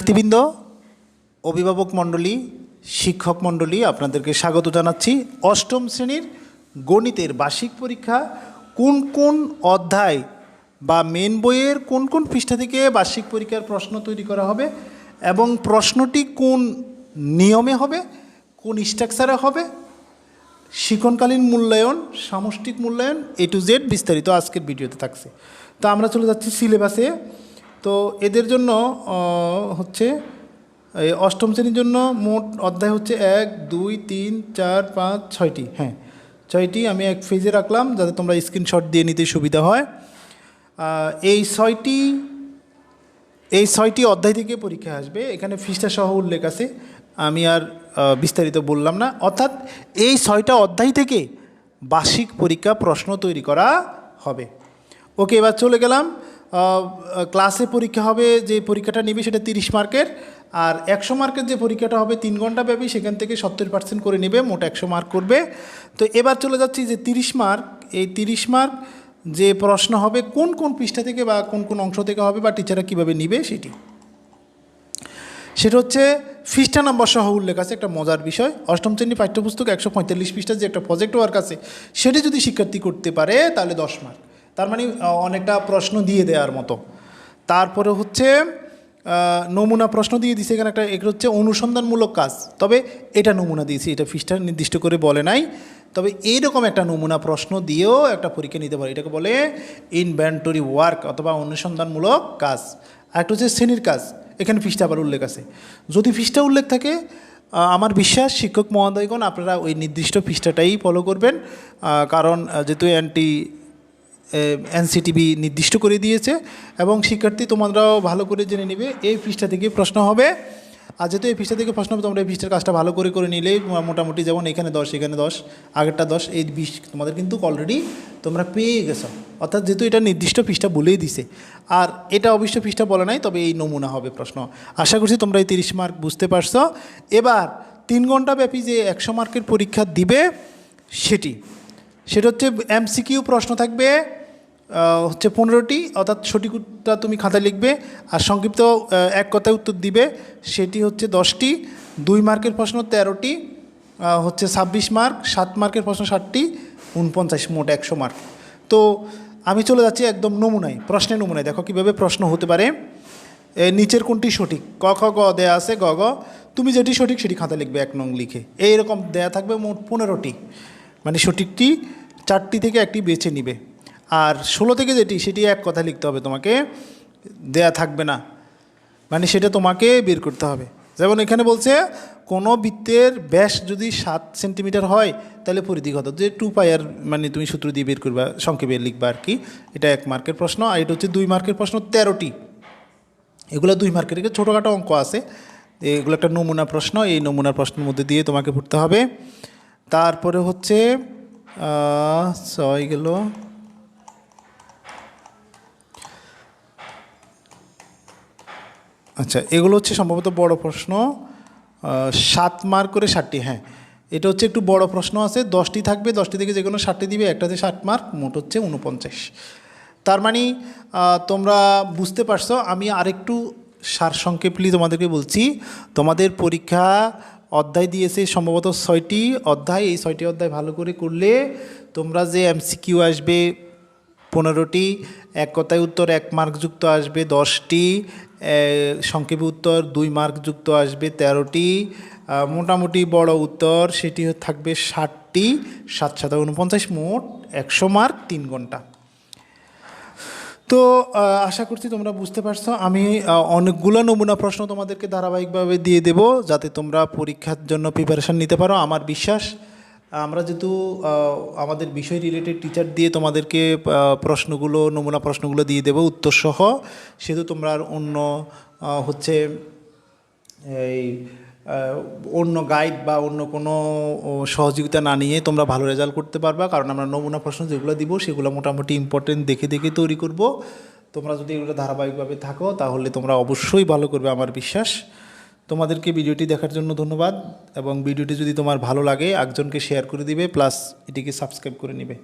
শিক্ষার্থীবৃন্দ অভিভাবক মণ্ডলী, শিক্ষক মণ্ডলী, আপনাদেরকে স্বাগত জানাচ্ছি। অষ্টম শ্রেণির গণিতের বার্ষিক পরীক্ষা কোন কোন অধ্যায় বা মেন বইয়ের কোন কোন পৃষ্ঠা থেকে বার্ষিক পরীক্ষার প্রশ্ন তৈরি করা হবে এবং প্রশ্নটি কোন নিয়মে হবে, কোন স্ট্রাকচারে হবে শিক্ষণকালীন মূল্যায়ন, সামষ্টিক মূল্যায়ন এ টু জেড বিস্তারিত আজকের ভিডিওতে থাকছে। তো আমরা চলে যাচ্ছি সিলেবাসে। তো এদের জন্য হচ্ছে, এই অষ্টম শ্রেণির জন্য মোট অধ্যায় হচ্ছে এক, দুই, তিন, চার, পাঁচ, ছয়টি। হ্যাঁ ছয়টি আমি এক ফেজে রাখলাম যাতে তোমরা স্ক্রিনশট দিয়ে নিতে সুবিধা হয়। এই ছয়টি এই ছয়টি অধ্যায় থেকে পরীক্ষা আসবে। এখানে ফিসটা সহ উল্লেখ আছে। আমি আর বিস্তারিত বললাম না। অর্থাৎ এই ছয়টা অধ্যায় থেকে বার্ষিক পরীক্ষা প্রশ্ন তৈরি করা হবে। ওকে, এবার চলে গেলাম। ক্লাসে পরীক্ষা হবে, যে পরীক্ষাটা নেবে সেটা তিরিশ মার্কের, আর একশো মার্কের যে পরীক্ষাটা হবে তিন ঘণ্টা ব্যাপী, সেখান থেকে সত্তর পার্সেন্ট করে নেবে, মোট একশো মার্ক করবে। তো এবার চলে যাচ্ছি যে তিরিশ মার্ক, এই তিরিশ মার্ক যে প্রশ্ন হবে, কোন কোন পৃষ্ঠা থেকে বা কোন কোন অংশ থেকে হবে বা টিচাররা কীভাবে নিবে সেটি। সেটা হচ্ছে ফিসটা নাম্বার সহ উল্লেখ আছে, একটা মজার বিষয়। অষ্টম শ্রেণি পাঠ্যপুস্তক একশো পঁয়তাল্লিশ পৃষ্ঠার যে একটা প্রজেক্ট ওয়ার্ক আছে, সেটি যদি শিক্ষার্থী করতে পারে, তাহলে দশ মার্ক। তার মানে অনেকটা প্রশ্ন দিয়ে দেওয়ার মতো। তারপরে হচ্ছে নমুনা প্রশ্ন দিয়ে দিছে এখানে একটা, এগুলো হচ্ছে অনুসন্ধানমূলক কাজ। তবে এটা নমুনা দিয়েছি, এটা ফিসটা নির্দিষ্ট করে বলে নাই। তবে এইরকম একটা নমুনা প্রশ্ন দিয়েও একটা পরীক্ষা নিতে পারে। এটাকে বলে ইনভেন্টরি ওয়ার্ক অথবা অনুসন্ধানমূলক কাজ। আর একটা হচ্ছে শ্রেণির কাজ। এখানে ফিসটা আবার উল্লেখ আছে। যদি ফিসটা উল্লেখ থাকে আমার বিশ্বাস শিক্ষক মহোদয়গণ, আপনারা ওই নির্দিষ্ট পৃষ্ঠাটাই ফলো করবেন। কারণ যেহেতু অ্যান্টি এনসিটিভি নির্দিষ্ট করে দিয়েছে এবং শিক্ষার্থী তোমরাও ভালো করে জেনে নেবে এই পৃষ্ঠা থেকে প্রশ্ন হবে। আর যেহেতু এই পৃষ্ঠা থেকে প্রশ্ন হবে, তোমরা এই পৃষ্ঠার কাজটা ভালো করে করে নিলেই মোটামুটি যেমন এখানে দশ এখানে দশ, আগেরটা দশ, এই বিশ তোমাদের কিন্তু অলরেডি তোমরা পেয়ে গেছো। অর্থাৎ যেহেতু এটা নির্দিষ্ট পৃষ্ঠা বলেই দিছে। আর এটা অবশ্য পৃষ্ঠা বলে নাই, তবে এই নমুনা হবে প্রশ্ন। আশা করছি তোমরা এই তিরিশ মার্ক বুঝতে পারছ। এবার তিন ঘণ্টা ব্যাপী যে একশো মার্কের পরীক্ষা দিবে সেটি, সেটা হচ্ছে এমসিকিউ প্রশ্ন থাকবে। হচ্ছে পনেরোটি, অর্থাৎ সঠিকটা তুমি খাতায় লিখবে আর সংক্ষিপ্ত এক কথায় উত্তর দিবে, সেটি হচ্ছে দশটি, দুই মার্কের প্রশ্ন তেরোটি হচ্ছে ছাব্বিশ মার্ক, সাত মার্কের প্রশ্ন ষাটটি, উনপঞ্চাশ মোট একশো মার্ক। তো আমি চলে যাচ্ছি একদম নমুনায়, প্রশ্নের নমুনায়, দেখো কীভাবে প্রশ্ন হতে পারে। নিচের কোনটি সঠিক? ক, খ, গ, দেয়া আছে, গ গ। তুমি যেটি সঠিক সেটি খাতা লিখবে, এক নং লিখে। এইরকম দেয়া থাকবে মোট পনেরোটি মানে সঠিকটি চারটি থেকে একটি বেছে নিবে। আর ষোলো থেকে যেটি, সেটি এক কথা লিখতে হবে তোমাকে, দেয়া থাকবে না। মানে সেটা তোমাকে বের করতে হবে। যেমন এখানে বলছে, কোনো বৃত্তের ব্যাস যদি সাত সেন্টিমিটার হয়, তাহলে পরিধি কত? যে টু পায়ার মানে তুমি সূত্র দিয়ে বের করবা, সংক্ষেপে লিখবা আর কি। এটা এক মার্কের প্রশ্ন, আর এটা হচ্ছে দুই মার্কের প্রশ্ন তেরোটি। এগুলো দুই মার্কের ছোটোখাটো অঙ্ক আছে। এগুলো একটা নমুনা প্রশ্ন, এই নমুনা প্রশ্নের মধ্যে দিয়ে তোমাকে পড়তে হবে। তারপরে হচ্ছে ছয় গেল। আচ্ছা এগুলো হচ্ছে সম্ভবত বড় প্রশ্ন। সাত মার্ক করে ষাটটি হ্যাঁ। এটা হচ্ছে একটু বড় প্রশ্ন আছে, দশটি থাকবে, দশটি থেকে যে কোনো ষাটটি দিবে, একটাতে ষাট মার্ক মোট হচ্ছে উনপঞ্চাশ তার মানে তোমরা বুঝতে পারছ, আমি আরেকটু সারসংক্ষেপলি তোমাদেরকে বলছি, তোমাদের পরীক্ষা অধ্যায় দিয়েছে সম্ভবত ছয়টি অধ্যায়, এই ছয়টি অধ্যায় ভালো করে করলে তোমরা যে এমসিকিউ আসবে পনেরোটি, এক কথায় উত্তর এক মার্কযুক্ত আসবে দশটি সংক্ষেপে উত্তর, দুই মার্কযুক্ত আসবে তেরোটি। মোটামুটি বড় উত্তর, সেটি থাকবে ষাটটি, সাত সাত উনপঞ্চাশ, মোট একশো মার্ক, তিন ঘণ্টা। তো আশা করছি তোমরা বুঝতে পারছ। আমি অনেকগুলো নমুনা প্রশ্ন তোমাদেরকে ধারাবাহিকভাবে দিয়ে দেব, যাতে তোমরা পরীক্ষার জন্য প্রিপারেশান নিতে পারো। আমার বিশ্বাস আমরা যেহেতু আমাদের বিষয় রিলেটেড টিচার দিয়ে তোমাদেরকে প্রশ্নগুলো, নমুনা প্রশ্নগুলো দিয়ে দেবো, উত্তরসহ। সেহেতু তোমরা আর অন্য হচ্ছে এই অন্য গাইড বা অন্য কোনো সহযোগিতা না নিয়ে তোমরা ভালো রেজাল্ট করতে পারবা। কারণ আমরা নমুনা প্রশ্ন যেগুলো দিব, সেগুলো মোটামুটি ইম্পর্টেন্ট দেখে দেখে তৈরি করব। তোমরা যদি এগুলো ধারাবাহিকভাবে থাকো, তাহলে তোমরা অবশ্যই ভালো করবে, আমার বিশ্বাস। তোমাদেরকে ভিডিওটি দেখার জন্য ধন্যবাদ এবং ভিডিওটি যদি তোমার ভালো লাগে, একজনকে শেয়ার করে দিবে প্লাস এটিকে সাবস্ক্রাইব করে নিবে।